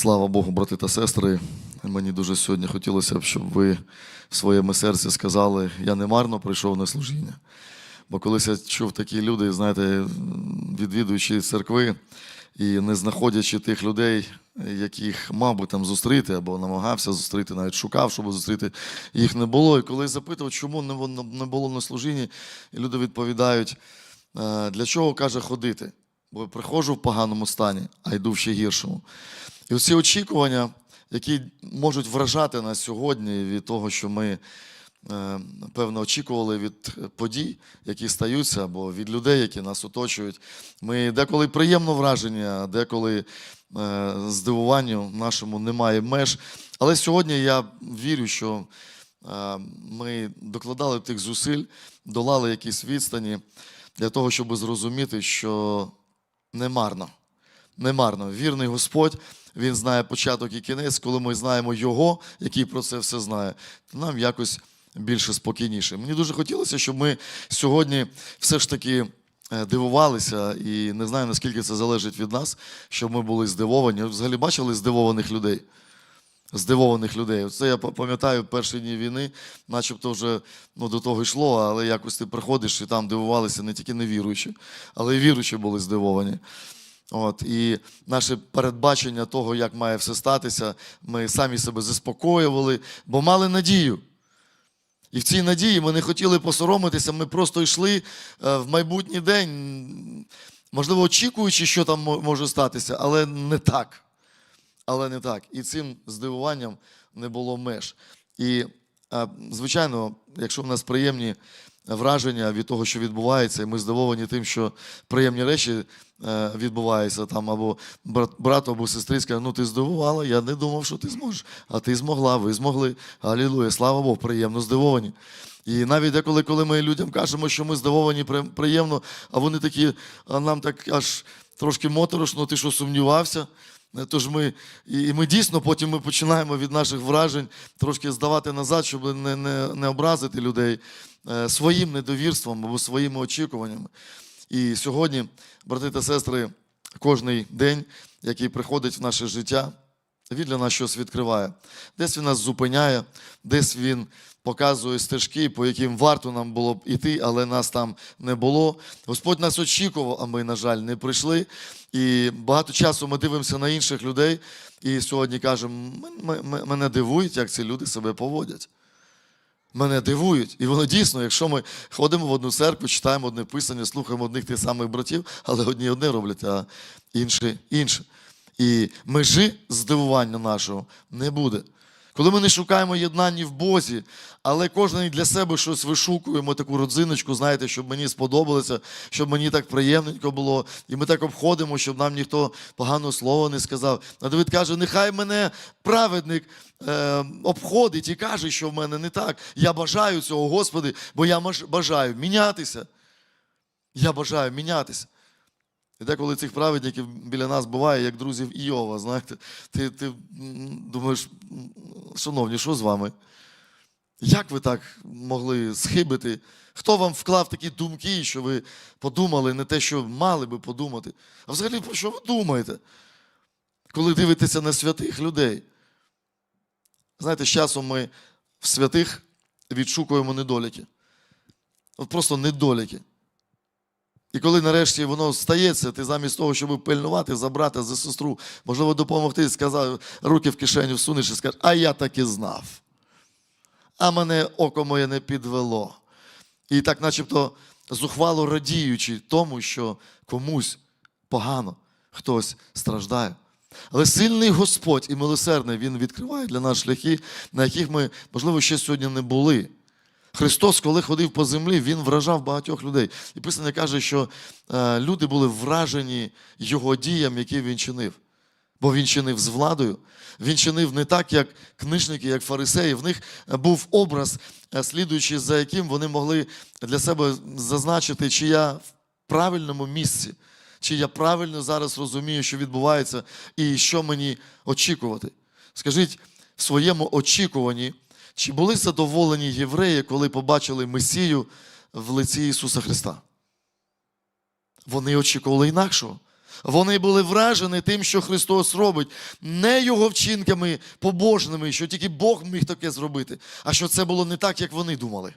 Слава Богу, брати та сестри. Мені дуже сьогодні хотілося б, щоб ви в своєму серці сказали, я не марно прийшов на служіння. Бо колись я чув такі люди, знаєте, відвідуючи церкви і не знаходячи тих людей, яких мав би там зустріти, або намагався зустріти, навіть шукав, щоб зустріти, їх не було. І коли запитав, чому не було на служінні, і люди відповідають, «Е, для чого каже ходити? Бо приходжу в поганому стані, а йду в ще гіршому. І оці очікування, які можуть вражати нас сьогодні від того, що ми, е, певно, очікували від подій, які стаються, або від людей, які нас оточують. Ми деколи приємно вражені, а деколи е, здивуванню нашому немає меж. Але сьогодні я вірю, що е, ми докладали тих зусиль, долали якісь відстані для того, щоб зрозуміти, що не марно. Не марно. Вірний Господь, Він знає початок і кінець, коли ми знаємо Його, який про це все знає, то нам якось більше спокійніше. Мені дуже хотілося, щоб ми сьогодні все ж таки е, дивувалися, і не знаю, наскільки це залежить від нас, щоб ми були здивовані. Взагалі бачили здивованих людей? Здивованих людей. Це я пам'ятаю перші дні війни, начебто вже ну, до того йшло, але якось ти приходиш і там дивувалися не тільки невіруючі, але й віруючі були здивовані. От, і наше передбачення того, як має все статися, ми самі себе заспокоювали, бо мали надію. І в цій надії ми не хотіли посоромитися, ми просто йшли е, в майбутній день, можливо, очікуючи, що там може статися, але не так. Але не так. І цим здивуванням не було меж. І, е, звичайно, якщо в нас приємні враження від того, що відбувається, і ми здивовані тим, що приємні речі е, відбуваються там, або брат, або сестрі скаже, ну ти здивувала, я не думав, що ти зможеш. А ти змогла, ви змогли. Алілуя, слава Богу, приємно здивовані. І навіть деколи, коли ми людям кажемо, що ми здивовані приємно, а вони такі, а нам так аж трошки моторошно, ти що сумнівався. Е, Тож ми, і ми дійсно потім ми починаємо від наших вражень трошки здавати назад, щоб не, не, не образити людей е, своїм недовірством або своїми очікуваннями. І сьогодні, брати та сестри, кожний день, який приходить в наше життя, він для нас щось відкриває. Десь він нас зупиняє, десь він показує стежки, по яким варто нам було б іти, але нас там не було. Господь нас очікував, а ми, на жаль, не прийшли. І багато часу ми дивимося на інших людей, і сьогодні кажемо, «М- м- м- мене дивують, як ці люди себе поводять. Мене дивують. І воно дійсно, якщо ми ходимо в одну церкву, читаємо одне писання, слухаємо одних тих самих братів, але одні одне роблять, а інші інше. І межі здивування нашого не буде. Коли ми не шукаємо єднання в Бозі, але кожен для себе щось вишукуємо, таку родзиночку, знаєте, щоб мені сподобалося, щоб мені так приємненько було. І ми так обходимо, щоб нам ніхто поганого слова не сказав. А Давид каже: нехай мене праведник е, обходить і каже, що в мене не так. Я бажаю цього, Господи, бо я бажаю мінятися. Я бажаю мінятися. І деколи цих праведників біля нас буває, як друзів Іова, знаєте, ти, ти думаєш, шановні, що з вами? Як ви так могли схибити? Хто вам вклав такі думки, що ви подумали не те, що мали би подумати? А взагалі, про що ви думаєте, коли дивитеся на святих людей? Знаєте, з часом ми в святих відшукуємо недоліки. От просто недоліки. І коли нарешті воно стається, ти замість того, щоб пильнувати за брата, за сестру, можливо, допомогти, сказав, руки в кишеню всунеш і скажеш, а я так і знав. А мене око моє не підвело. І так, начебто, зухвало радіючи тому, що комусь погано, хтось страждає. Але сильний Господь і милосердний Він відкриває для нас шляхи, на яких ми, можливо, ще сьогодні не були. Христос, коли ходив по землі, Він вражав багатьох людей. І Писання каже, що е, люди були вражені Його діям, які він чинив. Бо він чинив з владою. Він чинив не так, як книжники, як фарисеї. В них е, був образ, е, слідуючи за яким вони могли для себе зазначити, чи я в правильному місці, чи я правильно зараз розумію, що відбувається, і що мені очікувати. Скажіть, в своєму очікуванні, чи були задоволені євреї, коли побачили Месію в лиці Ісуса Христа? Вони очікували інакшого. Вони були вражені тим, що Христос робить, не його вчинками побожними, що тільки Бог міг таке зробити, а що це було не так, як вони думали.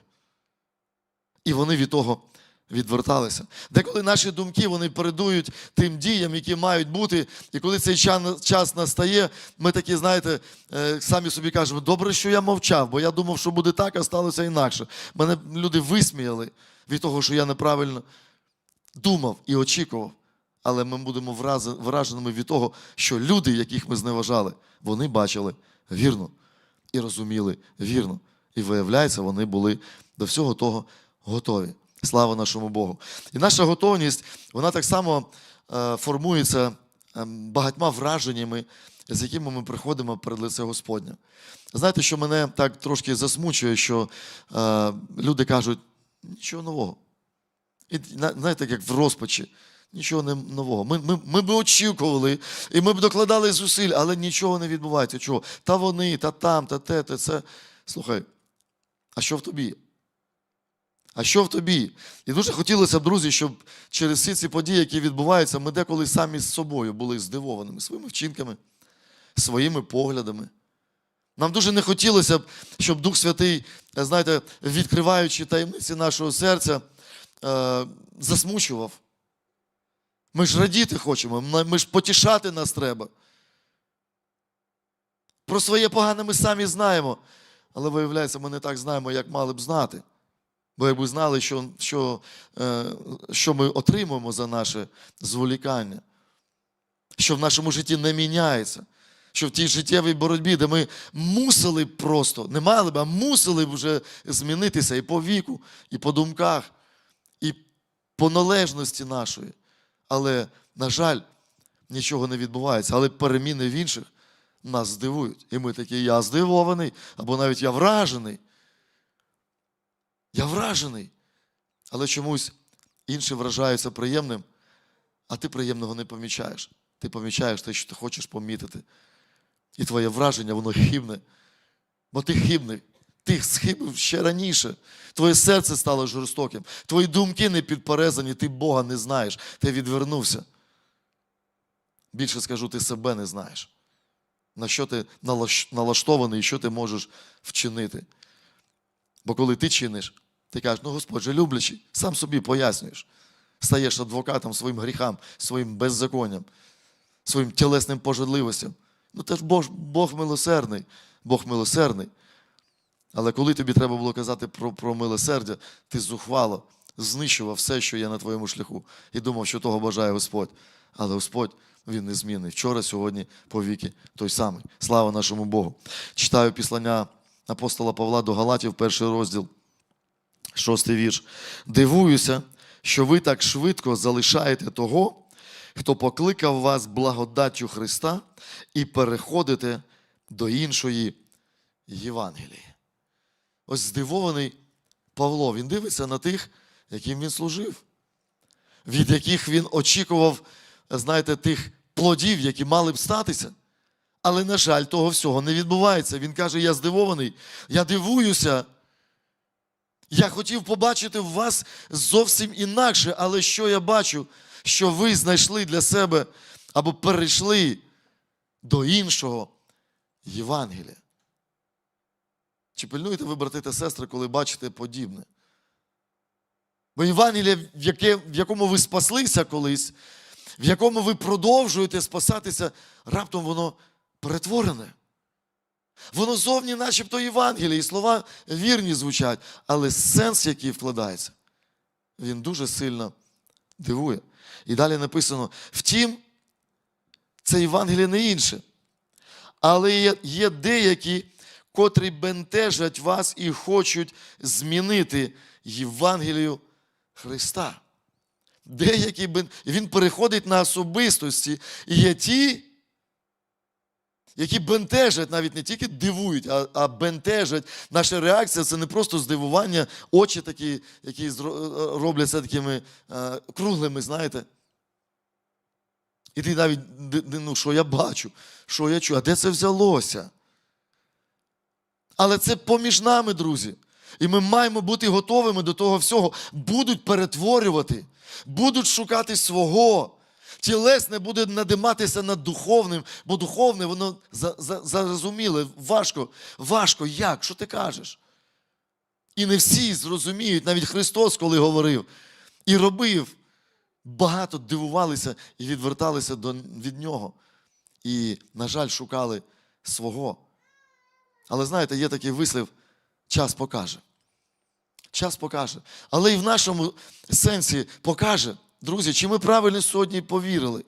І вони від того відверталися. Деколи наші думки вони передують тим діям, які мають бути. І коли цей час настає, ми такі, знаєте, е, самі собі кажемо, добре, що я мовчав, бо я думав, що буде так, а сталося інакше. Мене люди висміяли від того, що я неправильно думав і очікував. Але ми будемо враженими від того, що люди, яких ми зневажали, вони бачили вірно і розуміли вірно. І виявляється, вони були до всього того готові. Слава нашому Богу. І наша готовність, вона так само е, формується е, багатьма враженнями, з якими ми приходимо перед лице Господня. Знаєте, що мене так трошки засмучує, що е, люди кажуть, нічого нового. І знаєте, як в розпачі. Нічого не нового. Ми, ми, ми б очікували, і ми б докладали зусиль, але нічого не відбувається. Чого? Та вони, та там, та те, та це. Слухай, а що в тобі? А що в тобі? І дуже хотілося б, друзі, щоб через всі ці події, які відбуваються, ми деколи самі з собою були здивованими своїми вчинками, своїми поглядами. Нам дуже не хотілося б, щоб Дух Святий, знаєте, відкриваючи таємниці нашого серця, е, засмучував. Ми ж радіти хочемо, ми ж потішати нас треба. Про своє погане ми самі знаємо, але виявляється, ми не так знаємо, як мали б знати. Бо якби знали, що, що, е, що ми отримуємо за наше зволікання, що в нашому житті не міняється, що в тій життєвій боротьбі, де ми мусили б просто, не мали б, а мусили б вже змінитися і по віку, і по думках, і по належності нашої. Але, на жаль, нічого не відбувається. Але переміни в інших нас здивують. І ми такі, я здивований, або навіть я вражений. Я вражений. Але чомусь інші вражаються приємним, а ти приємного не помічаєш. Ти помічаєш те, що ти хочеш помітити. І твоє враження, воно хибне. Бо ти хибний. Ти схибив ще раніше. Твоє серце стало жорстоким. Твої думки не підперезані, ти Бога не знаєш. Ти відвернувся. Більше скажу, ти себе не знаєш. На що ти налаштований і що ти можеш вчинити. Бо коли ти чиниш, ти кажеш, ну Господь же люблячий, сам собі пояснюєш. Стаєш адвокатом своїм гріхам, своїм беззаконням, своїм тілесним пожадливостям. Ну теж Бог, Бог милосердний, Бог милосердний. Але коли тобі треба було казати про, про милосердя, ти зухвало знищував все, що є на твоєму шляху, і думав, що того бажає Господь. Але Господь, Він незмінний. Вчора, сьогодні, повіки той самий. Слава нашому Богу. Читаю післання апостола Павла до Галатів, перший розділ, шостий вірш. Дивуюся, що ви так швидко залишаєте того, хто покликав вас благодаттю Христа, і переходите до іншої Євангелії. Ось здивований Павло, він дивиться на тих, яким він служив, від яких він очікував, знаєте, тих плодів, які мали б статися. Але, на жаль, того всього не відбувається. Він каже: я здивований, я дивуюся. Я хотів побачити в вас зовсім інакше, але що я бачу, що ви знайшли для себе або перейшли до іншого Євангелія. Чи пильнуєте ви, брати та сестри, коли бачите подібне? Бо Євангелія, в, яке, в якому ви спаслися колись, в якому ви продовжуєте спасатися, раптом воно перетворене. Воно зовні, начебто Євангеліє, і слова вірні звучать, але сенс, який вкладається, він дуже сильно дивує. І далі написано: втім, це Євангеліє не інше. Але є, деякі, котрі бентежать вас і хочуть змінити Євангелію Христа. Деякі бен... він переходить на особистості. І є ті, які бентежать, навіть не тільки дивують, а, а бентежать. Наша реакція це не просто здивування, очі такі, які робляться такими е, круглими, знаєте. І ти навіть, ну, що я бачу, що я чую, а де це взялося? Але це поміж нами, друзі. І ми маємо бути готовими до того всього. Будуть перетворювати, будуть шукати свого. Тілесне буде надиматися над духовним, бо духовне, воно за, за, зарозуміле, важко, важко, як? Що ти кажеш? І не всі зрозуміють, навіть Христос, коли говорив і робив, багато дивувалися і відверталися до, від нього. І, на жаль, шукали свого. Але знаєте, є такий вислів, час покаже. Час покаже. Але і в нашому сенсі покаже, друзі, чи ми правильно сьогодні повірили,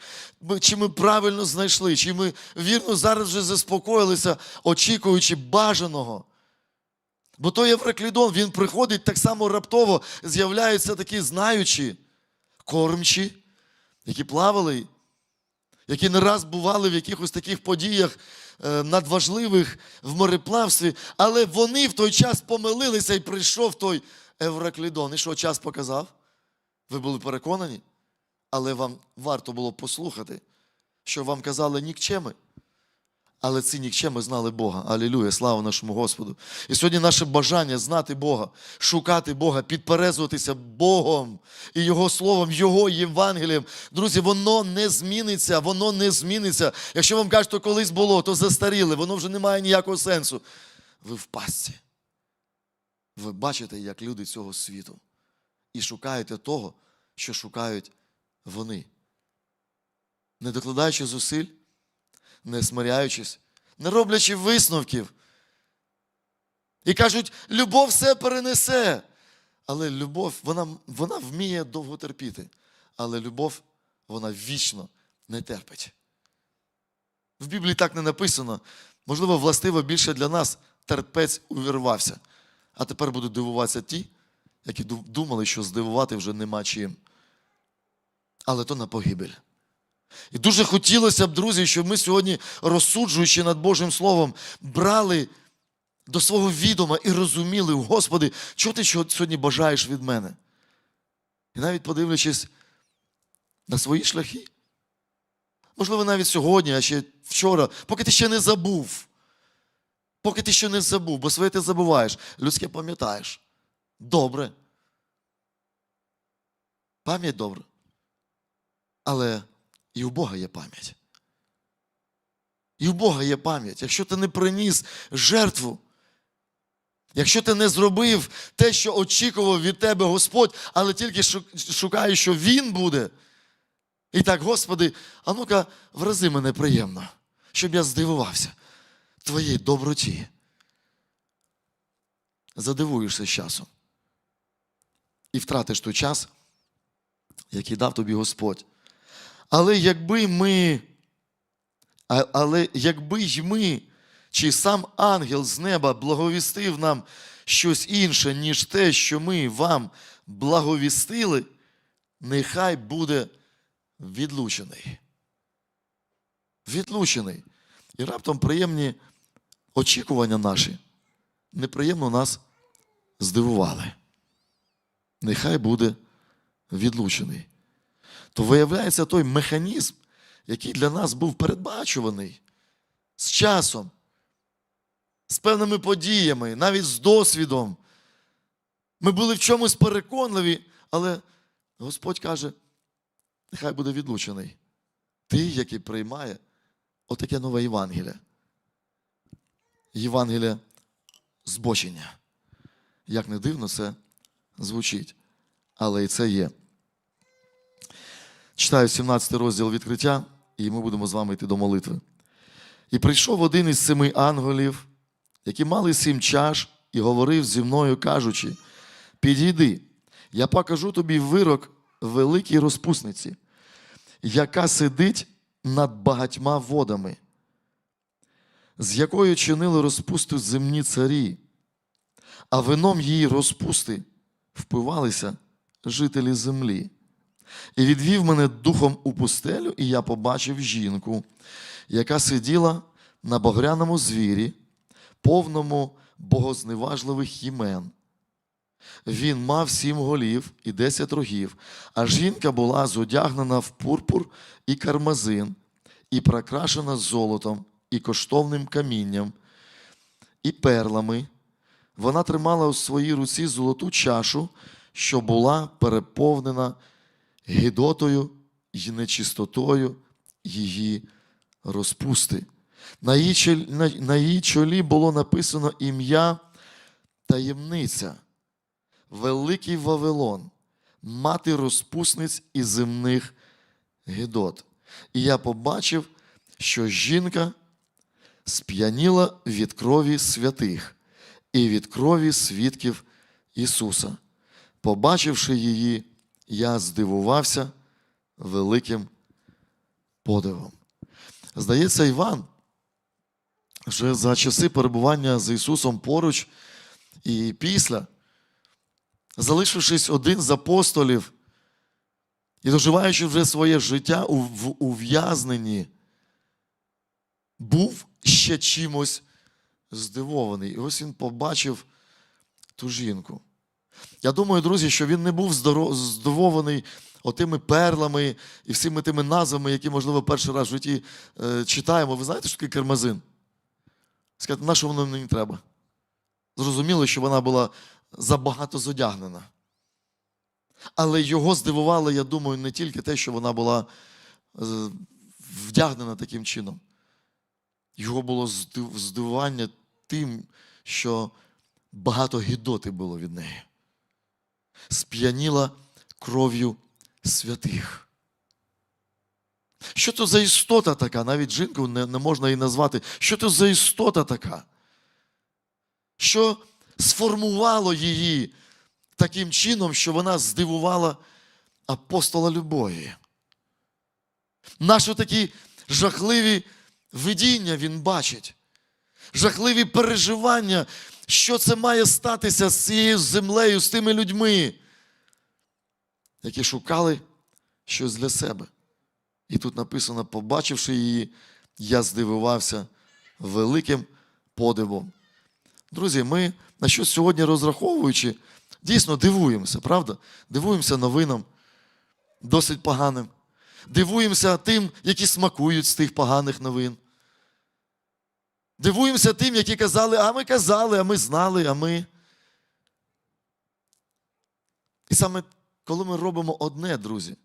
чи ми правильно знайшли, чи ми вірно зараз вже заспокоїлися, очікуючи бажаного. Бо той Євраклідон, він приходить так само раптово, з'являються такі знаючі, кормчі, які плавали, які не раз бували в якихось таких подіях е, надважливих в мореплавстві, але вони в той час помилилися і прийшов той Евраклідон. І що час показав? Ви були переконані, але вам варто було послухати, що вам казали нікчеми. Але ці нікчеми знали Бога. Алілюя, слава нашому Господу. І сьогодні наше бажання знати Бога, шукати Бога, підперезуватися Богом і Його Словом, Його Євангелієм. Друзі, воно не зміниться, воно не зміниться. Якщо вам кажуть, що колись було, то застаріле, воно вже не має ніякого сенсу. Ви в пастці. Ви бачите, як люди цього світу. І шукаєте того, що шукають вони. Не докладаючи зусиль, не смиряючись, не роблячи висновків. І кажуть, любов все перенесе. Але любов, вона, вона вміє довго терпіти. Але любов, вона вічно не терпить. В Біблії так не написано. Можливо, властиво більше для нас терпець увірвався. А тепер будуть дивуватися ті, які думали, що здивувати вже нема чим. Але то на погибель. І дуже хотілося б, друзі, щоб ми сьогодні, розсуджуючи над Божим Словом, брали до свого відома і розуміли, Господи, чого ти сьогодні бажаєш від мене? І навіть подивлячись на свої шляхи, можливо, навіть сьогодні, а ще вчора, поки ти ще не забув, поки ти ще не забув, бо своє ти забуваєш, людське пам'ятаєш. Добре. Пам'ять добре. Але і у Бога є пам'ять. І у Бога є пам'ять. Якщо ти не приніс жертву, якщо ти не зробив те, що очікував від тебе Господь, але тільки шу- шукаєш, що Він буде. І так, Господи, а ну-ка, врази мене приємно, щоб я здивувався твоїй доброті. Задивуєшся з часом. І втратиш той час, який дав тобі Господь. Але якби ми, але якби й ми, чи сам ангел з неба благовістив нам щось інше, ніж те, що ми вам благовістили, нехай буде відлучений. Відлучений. І раптом приємні очікування наші неприємно нас здивували. Нехай буде відлучений то виявляється той механізм, який для нас був передбачуваний з часом, з певними подіями, навіть з досвідом. Ми були в чомусь переконливі, але Господь каже, нехай буде відлучений. Ти, який приймає отаке нове Євангеліє. Євангеліє збочення. Як не дивно це звучить, але і це є. Читаю 17 розділ відкриття, і ми будемо з вами йти до молитви. І прийшов один із семи ангелів, які мали сім чаш, і говорив зі мною, кажучи: Підійди, я покажу тобі вирок великій розпусниці, яка сидить над багатьма водами, з якою чинили розпусту земні царі, а вином її розпусти впивалися жителі землі. І відвів мене духом у пустелю, і я побачив жінку, яка сиділа на багряному звірі, повному богозневажливих імен. Він мав сім голів і десять рогів, а жінка була зодягнена в пурпур і кармазин, і прикрашена золотом, і коштовним камінням, і перлами. Вона тримала у своїй руці золоту чашу, що була переповнена гідотою й нечистотою її розпусти. На її, чолі, на, її чолі було написано ім'я таємниця, Великий Вавилон, мати розпусниць і земних гидот. І я побачив, що жінка сп'яніла від крові святих і від крові свідків Ісуса. Побачивши її, я здивувався великим подивом. Здається, Іван вже за часи перебування з Ісусом поруч і після, залишившись один з апостолів і доживаючи вже своє життя в ув'язненні, був ще чимось здивований. І ось він побачив ту жінку. Я думаю, друзі, що він не був здивований отими перлами і всіми тими назвами, які, можливо, перший раз в житті е, читаємо. Ви знаєте, що таке кармазин? Сказати, на що воно мені треба? Зрозуміло, що вона була забагато зодягнена. Але його здивувало, я думаю, не тільки те, що вона була е, вдягнена таким чином. Його було здивування тим, що багато гідоти було від неї. Сп'яніла кров'ю святих. Що то за істота така? Навіть жінку не, не можна її назвати. Що то за істота така? Що сформувало її таким чином, що вона здивувала апостола любові? Наші такі жахливі видіння він бачить, жахливі переживання, що це має статися з цією землею, з тими людьми, які шукали щось для себе. І тут написано, побачивши її, я здивувався великим подивом. Друзі, ми на що сьогодні розраховуючи, дійсно дивуємося, правда? Дивуємося новинам, досить поганим. Дивуємося тим, які смакують з тих поганих новин. Дивуємося тим, які казали, а ми казали, а ми знали, а ми. І саме коли ми робимо одне, друзі,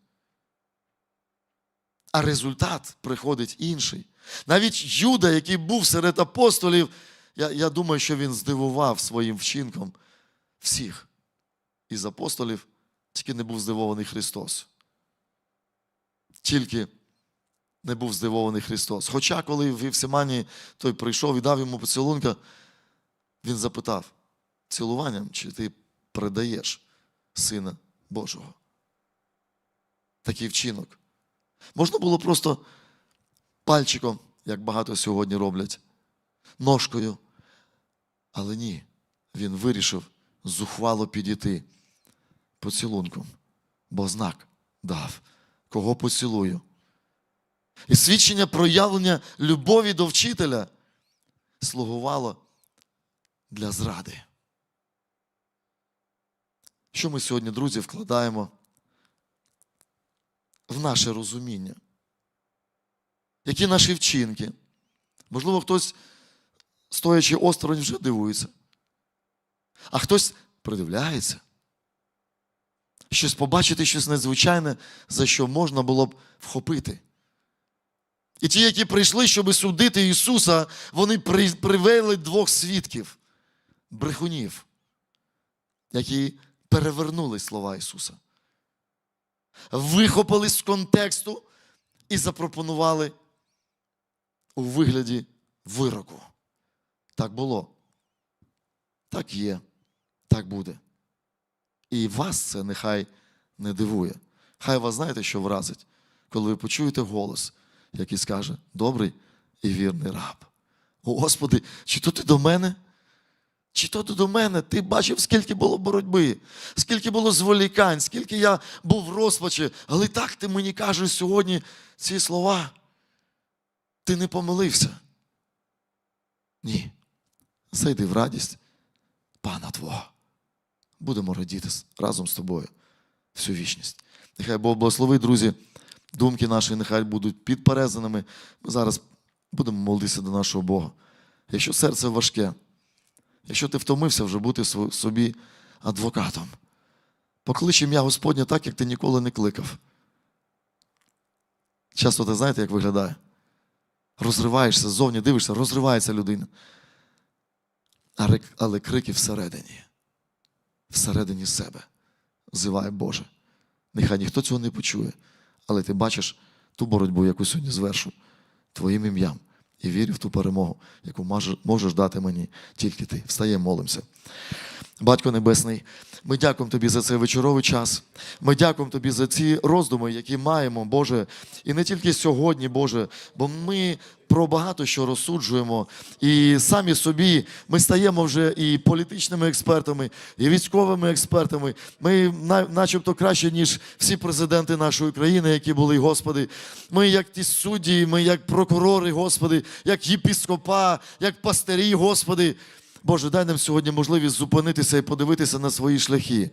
а результат приходить інший. Навіть Юда, який був серед апостолів, я, я думаю, що він здивував своїм вчинком всіх із апостолів, тільки не був здивований Христос. Тільки не був здивований Христос. Хоча, коли в Євсимані той прийшов і дав йому поцілунка, він запитав цілуванням, чи ти передаєш Сина Божого. Такий вчинок. Можна було просто пальчиком, як багато сьогодні роблять, ножкою. Але ні, він вирішив зухвало підійти поцілунком, бо знак дав, кого поцілую. І свідчення проявлення любові до вчителя слугувало для зради. Що ми сьогодні, друзі, вкладаємо в наше розуміння? Які наші вчинки? Можливо, хтось, стоячи осторонь, вже дивується, а хтось придивляється. Щось побачити, щось надзвичайне, за що можна було б вхопити. І ті, які прийшли, щоб судити Ісуса, вони привели двох свідків, брехунів, які перевернули слова Ісуса, вихопили з контексту і запропонували у вигляді вироку. Так було. Так є, так буде. І вас це нехай не дивує. Хай вас знаєте, що вразить, коли ви почуєте голос, який скаже: добрий і вірний раб. О, Господи, чи то ти до мене? Чи то ти до мене? Ти бачив, скільки було боротьби, скільки було зволікань, скільки я був в розпачі, але так ти мені кажеш сьогодні ці слова. Ти не помилився. Ні. Зайди в радість Пана Твого. Будемо радіти разом з тобою всю вічність. Нехай Бог благословить, друзі. Думки наші нехай будуть підперезаними. Ми зараз будемо молитися до нашого Бога. Якщо серце важке, якщо ти втомився вже бути собі адвокатом, поклич ім'я Господнє так, як ти ніколи не кликав. Часто ти знаєте, як виглядає? Розриваєшся ззовні, дивишся, розривається людина. Але крики всередині, всередині себе зиває Боже. Нехай ніхто цього не почує, але ти бачиш ту боротьбу, яку сьогодні звершу твоїм ім'ям. І вірю в ту перемогу, яку можеш дати мені тільки ти. Встаємо, молимося. Батько Небесний, ми дякуємо Тобі за цей вечоровий час. Ми дякуємо Тобі за ці роздуми, які маємо, Боже, і не тільки сьогодні, Боже, бо ми про багато що розсуджуємо. І самі собі ми стаємо вже і політичними експертами, і військовими експертами. Ми начебто краще, ніж всі президенти нашої країни, які були, Господи. Ми як ті судді, ми як прокурори, Господи, як єпіскопа, як пастирі, Господи. Боже, дай нам сьогодні можливість зупинитися і подивитися на свої шляхи,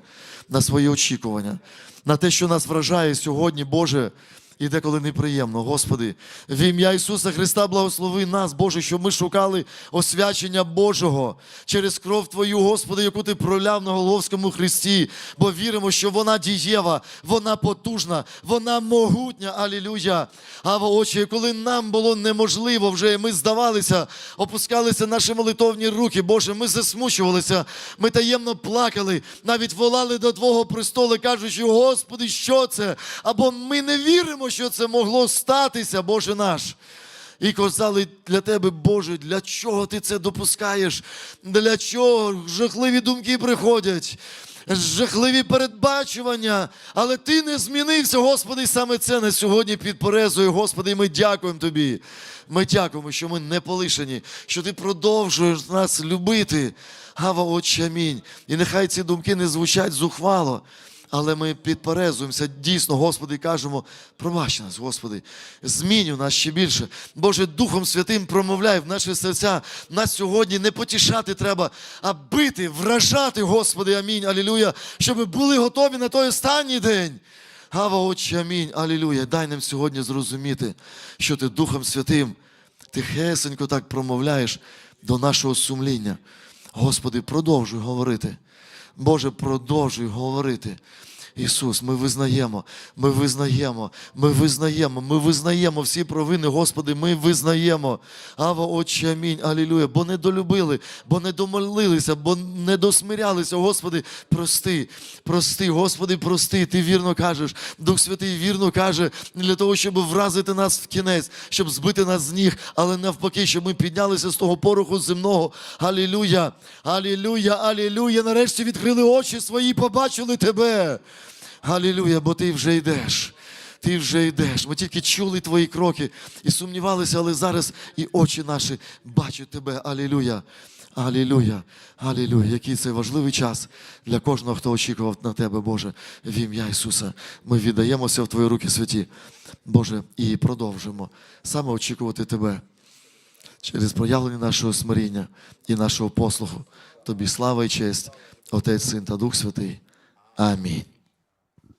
на свої очікування, на те, що нас вражає сьогодні, Боже, і деколи неприємно. Господи, в ім'я Ісуса Христа благослови нас, Боже, щоб ми шукали освячення Божого через кров Твою, Господи, яку Ти проляв на Головському Христі, бо віримо, що вона дієва, вона потужна, вона могутня. Алілюя. Ава, Отче, коли нам було неможливо вже, ми здавалися, опускалися наші молитовні руки, Боже, ми засмучувалися, ми таємно плакали, навіть волали до Твого престолу, кажучи, Господи, що це? Або ми не віримо, що це могло статися, Боже наш. І казали для тебе, Боже, для чого ти це допускаєш? Для чого жахливі думки приходять? Жахливі передбачування, але ти не змінився, Господи, і саме це на сьогодні підперезує, Господи, і ми дякуємо Тобі. Ми дякуємо, що ми не полишені, що Ти продовжуєш нас любити. Гава, Отче, амінь. І нехай ці думки не звучать зухвало. Але ми підперезуємося дійсно, Господи, і кажемо, пробач нас, Господи, змінюй нас ще більше. Боже, Духом Святим промовляй в наші серця. Нас сьогодні не потішати треба, а бити, вражати, Господи, амінь, алілюя, щоб були готові на той останній день. Гава, Отче, амінь, алілюя. Дай нам сьогодні зрозуміти, що ти Духом Святим, тихесенько так промовляєш до нашого сумління. Господи, продовжуй говорити. Боже, продовжуй говорити. Ісус, ми визнаємо, ми визнаємо, ми визнаємо, ми визнаємо всі провини, Господи, ми визнаємо. Ава, Отче, амінь, алілюя. Бо не долюбили, бо не домолилися, бо не досмирялися. Господи, прости, прости, Господи, прости. Ти вірно кажеш. Дух Святий вірно каже, для того, щоб вразити нас в кінець, щоб збити нас з ніг, але навпаки, щоб ми піднялися з того пороху земного. Алілюя, алілюя, алілюя. Нарешті відкрили очі свої, побачили тебе. Алілюя, бо ти вже йдеш. Ти вже йдеш. Ми тільки чули твої кроки і сумнівалися, але зараз і очі наші бачать тебе. Алілюя. Алілюя, Алілюя. Який це важливий час для кожного, хто очікував на тебе, Боже, в ім'я Ісуса. Ми віддаємося в Твої руки святі, Боже, і продовжуємо саме очікувати Тебе через проявлення нашого смиріння і нашого послуху. Тобі слава і честь, Отець, Син та Дух Святий. Амінь.